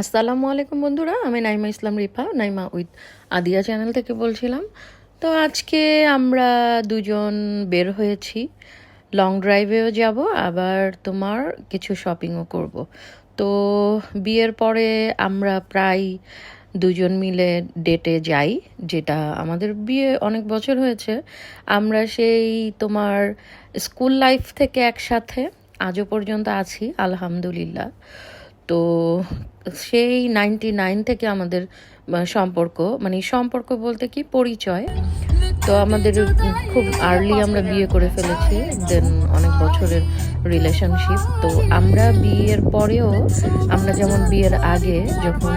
আসসালামু আলাইকুম বন্ধুরা, আমি নাইমা ইসলাম রিফা, নাইমা উইথ আদিয়া চ্যানেল থেকে বলছিলাম। তো আজকে আমরা দুজন বের হয়েছি, লং ড্রাইভেও যাব, আবার তোমার কিছু শপিংও করব। তো বিয়ের পরে আমরা প্রায় দুজন মিলে ডেটে যাই, যেটা আমাদের বিয়ে অনেক বছর হয়েছে। আমরা সেই তোমার স্কুল লাইফ থেকে একসাথে আজও পর্যন্ত আছি, আলহামদুলিল্লাহ। তো সেই নাইনটি নাইন থেকে আমাদের সম্পর্ক মানে সম্পর্ক বলতে কি পরিচয়। তো আমাদের খুব আর্লি আমরা বিয়ে করে ফেলেছি দেন অনেক বছরের রিলেশনশিপ তো আমরা বিয়ের পরেও, আমরা যেমন বিয়ের আগে যখন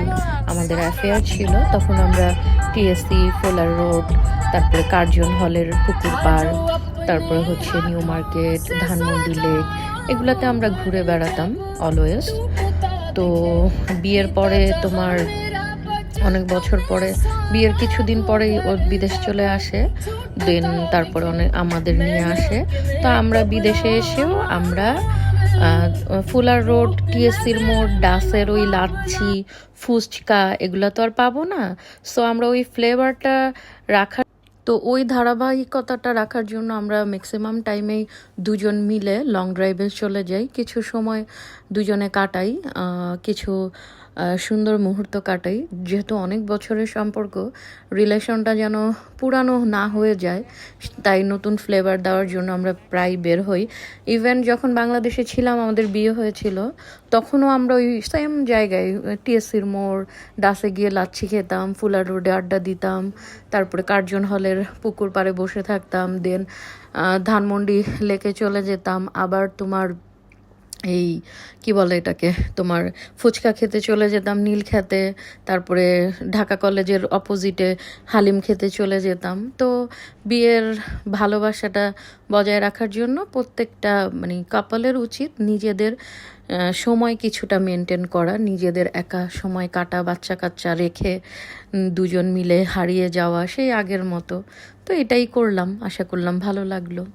আমাদের অ্যাফেয়ার ছিল, তখন আমরা টিএসসি ফোলার রোড তারপরে কার্জন হলের পুকুর পাড়, তারপরে হচ্ছে নিউ মার্কেট ধানমন্ডি লেক এগুলাতে আমরা ঘুরে বেড়াতাম অলওয়েজ তো বিয়ের পরে তোমার অনেক বছর পরে, বিয়ের কিছুদিন পরেই ও বিদেশ চলে আসে দেন তারপরে অনেক আমাদের নিয়ে আসে। তো আমরা বিদেশে এসেও আমরা ফুলার রোড টিএসসির মোড়, ডাসের ওই লাচ্ছি, ফুচকা, এগুলো তো আর পাবো না। সো আমরা ওই ফ্লেভারটা রাখার তো ওই ধারাবাহিকতাটা রাখার জন্য আমরা ম্যাক্সিমাম টাইমেই দুজন মিলে লং ড্রাইভে চলে যাই। কিছু সময় দুজনে কাটাই কিছু সুন্দর মুহূর্ত কাটাই। যেহেতু অনেক বছরের সম্পর্ক রিলেশনটা যেন পুরানো না হয়ে যায়, তাই নতুন ফ্লেভার দেওয়ার জন্য আমরা প্রায় বের হই। ইভেন যখন বাংলাদেশে ছিলাম, আমাদের বিয়ে হয়েছিল, তখনও আমরা ওই সেম জায়গায় টিএসসির মোড়, ডাসে গিয়ে লাচ্ছি খেতাম, ফুলার রোডে আড্ডা দিতাম, তারপরে কার্জন হলের পুকুর পাড়ে বসে থাকতাম দেন ধানমন্ডি লেকে চলে যেতাম, আবার তোমার এই, কি বলে এটাকে, তোমার ফুচকা খেতে চলে যেতাম, নীল খেতে, তারপরে ঢাকা কলেজের অপোজিটে হালিম খেতে চলে যেতাম। তো বিয়ের ভালোবাসাটা বজায় রাখার জন্য প্রত্যেকটা মানে কাপলের উচিত নিজেদের সময় কিছুটা মেনটেন করা, নিজেদের একা সময় কাটা, বাচ্চা কাচ্চা রেখে দুজন মিলে হারিয়ে যাওয়া, সেই আগের মতো। তো এটাই করলাম, আশা করলাম ভালো লাগল।